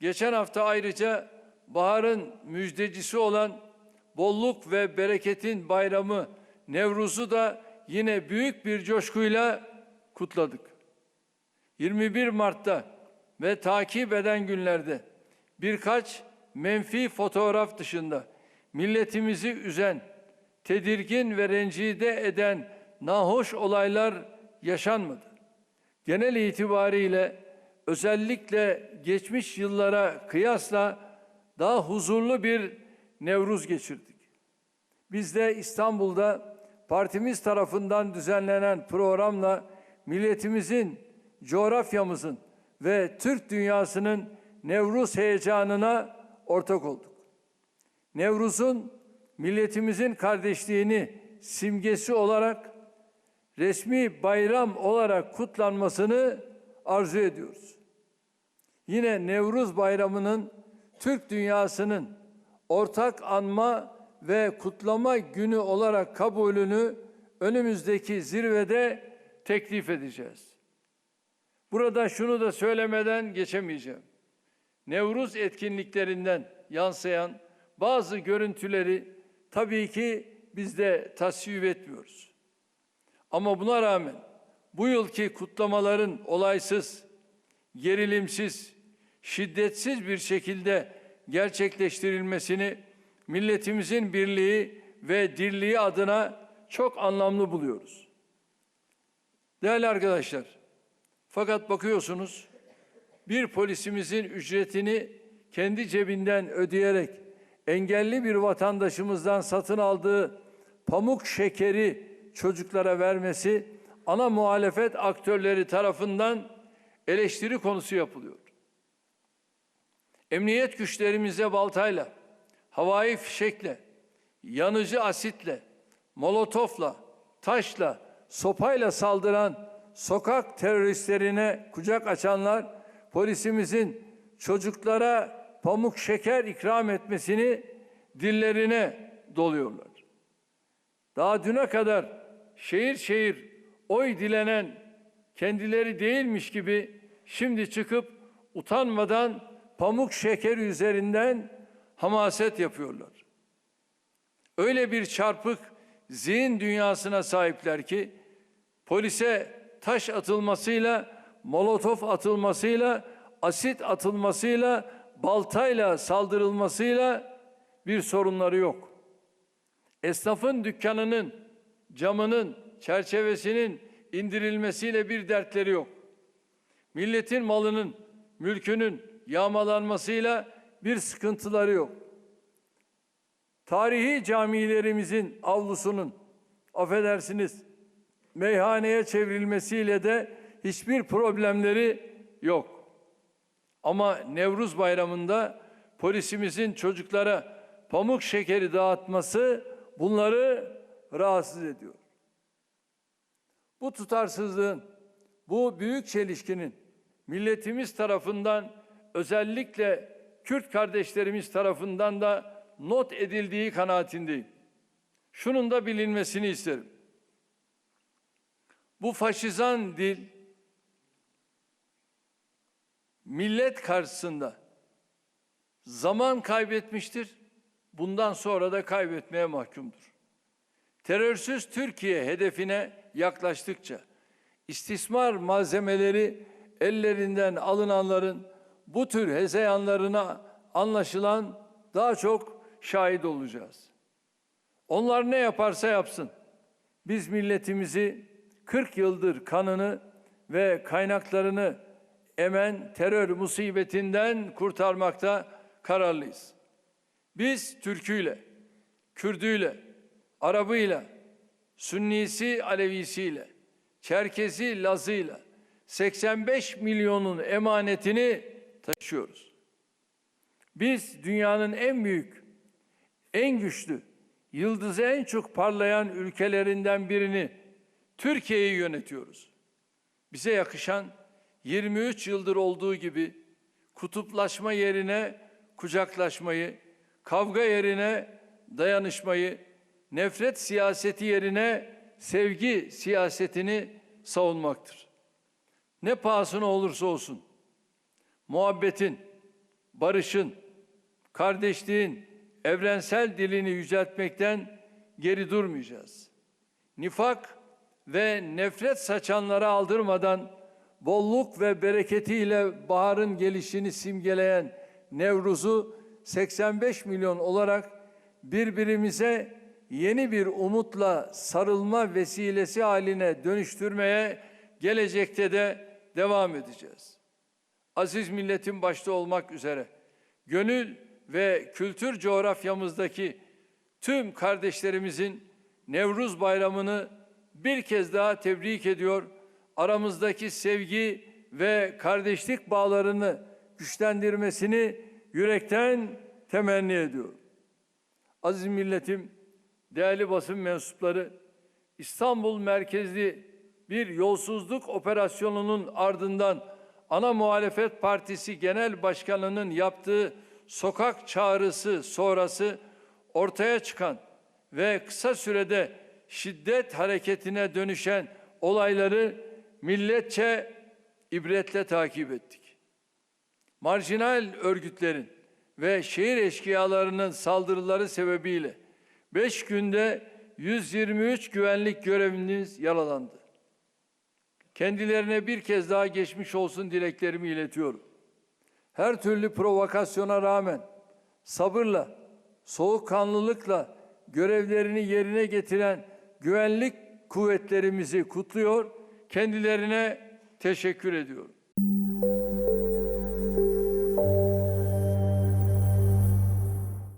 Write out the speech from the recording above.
Geçen hafta ayrıca baharın müjdecisi olan bolluk ve bereketin bayramı Nevruz'u da yine büyük bir coşkuyla kutladık. 21 Mart'ta ve takip eden günlerde birkaç menfi fotoğraf dışında milletimizi üzen, tedirgin ve rencide eden nahoş olaylar yaşanmadı. Genel itibariyle özellikle geçmiş yıllara kıyasla daha huzurlu bir Nevruz geçirdik. Biz de İstanbul'da partimiz tarafından düzenlenen programla milletimizin, coğrafyamızın ve Türk dünyasının Nevruz heyecanına ortak olduk. Nevruz'un milletimizin kardeşliğini simgesi olarak resmi bayram olarak kutlanmasını arzu ediyoruz. Yine Nevruz Bayramı'nın Türk dünyasının ortak anma ve kutlama günü olarak kabulünü önümüzdeki zirvede teklif edeceğiz. Burada şunu da söylemeden geçemeyeceğim. Nevruz etkinliklerinden yansıyan bazı görüntüleri tabii ki biz de tasvip etmiyoruz. Ama buna rağmen bu yılki kutlamaların olaysız, gerilimsiz, şiddetsiz bir şekilde gerçekleştirilmesini milletimizin birliği ve dirliği adına çok anlamlı buluyoruz. Değerli arkadaşlar, fakat bakıyorsunuz bir polisimizin ücretini kendi cebinden ödeyerek engelli bir vatandaşımızdan satın aldığı pamuk şekeri çocuklara vermesi ana muhalefet aktörleri tarafından eleştiri konusu yapılıyor. Emniyet güçlerimize baltayla, havai fişekle, yanıcı asitle, molotofla, taşla, sopayla saldıran sokak teröristlerine kucak açanlar polisimizin çocuklara pamuk şeker ikram etmesini dillerine doluyorlar. Daha düne kadar şehir şehir oy dilenen kendileri değilmiş gibi şimdi çıkıp utanmadan pamuk şeker üzerinden hamaset yapıyorlar. Öyle bir çarpık zihin dünyasına sahipler ki polise taş atılmasıyla, molotof atılmasıyla, asit atılmasıyla, baltayla saldırılmasıyla bir sorunları yok. Esnafın dükkanının, camının, çerçevesinin indirilmesiyle bir dertleri yok. Milletin malının, mülkünün yağmalanmasıyla bir sıkıntıları yok. Tarihi camilerimizin avlusunun, affedersiniz, meyhaneye çevrilmesiyle de hiçbir problemleri yok. Ama Nevruz Bayramı'nda polisimizin çocuklara pamuk şekeri dağıtması bunları rahatsız ediyor. Bu tutarsızlığın, bu büyük çelişkinin milletimiz tarafından özellikle Kürt kardeşlerimiz tarafından da not edildiği kanaatindeyim. Şunun da bilinmesini isterim. Bu faşizan dil millet karşısında zaman kaybetmiştir. Bundan sonra da kaybetmeye mahkumdur. Terörsüz Türkiye hedefine yaklaştıkça istismar malzemeleri ellerinden alınanların bu tür hezeyanlarına anlaşılan daha çok şahit olacağız. Onlar ne yaparsa yapsın. Biz milletimizi 40 yıldır kanını ve kaynaklarını emen terör musibetinden kurtarmakta kararlıyız. Biz Türküyle, Kürdüyle, Arabıyla, Sünnisi Alevisiyle, Çerkezi Lazıyla 85 milyonun emanetini taşıyoruz. Biz dünyanın en büyük, en güçlü, yıldızı en çok parlayan ülkelerinden birini Türkiye'yi yönetiyoruz. Bize yakışan 23 yıldır olduğu gibi kutuplaşma yerine kucaklaşmayı, kavga yerine dayanışmayı, nefret siyaseti yerine sevgi siyasetini savunmaktır. Ne pahasına olursa olsun muhabbetin, barışın, kardeşliğin evrensel dilini yüceltmekten geri durmayacağız. Nifak ve nefret saçanlara aldırmadan bolluk ve bereketiyle baharın gelişini simgeleyen Nevruz'u 85 milyon olarak birbirimize yeni bir umutla sarılma vesilesi haline dönüştürmeye gelecekte de devam edeceğiz. Aziz milletin başta olmak üzere gönül ve kültür coğrafyamızdaki tüm kardeşlerimizin Nevruz Bayramı'nı bir kez daha tebrik ediyor. Aramızdaki sevgi ve kardeşlik bağlarını güçlendirmesini yürekten temenni ediyorum. Aziz milletim, değerli basın mensupları, İstanbul merkezli bir yolsuzluk operasyonunun ardından ana muhalefet partisi genel başkanının yaptığı sokak çağrısı sonrası ortaya çıkan ve kısa sürede şiddet hareketine dönüşen olayları milletçe ibretle takip ettik. Marjinal örgütlerin ve şehir eşkıyalarının saldırıları sebebiyle 5 günde 123 güvenlik görevlimiz yaralandı. Kendilerine bir kez daha geçmiş olsun dileklerimi iletiyorum. Her türlü provokasyona rağmen sabırla, soğukkanlılıkla görevlerini yerine getiren güvenlik kuvvetlerimizi kutluyor, kendilerine teşekkür ediyorum.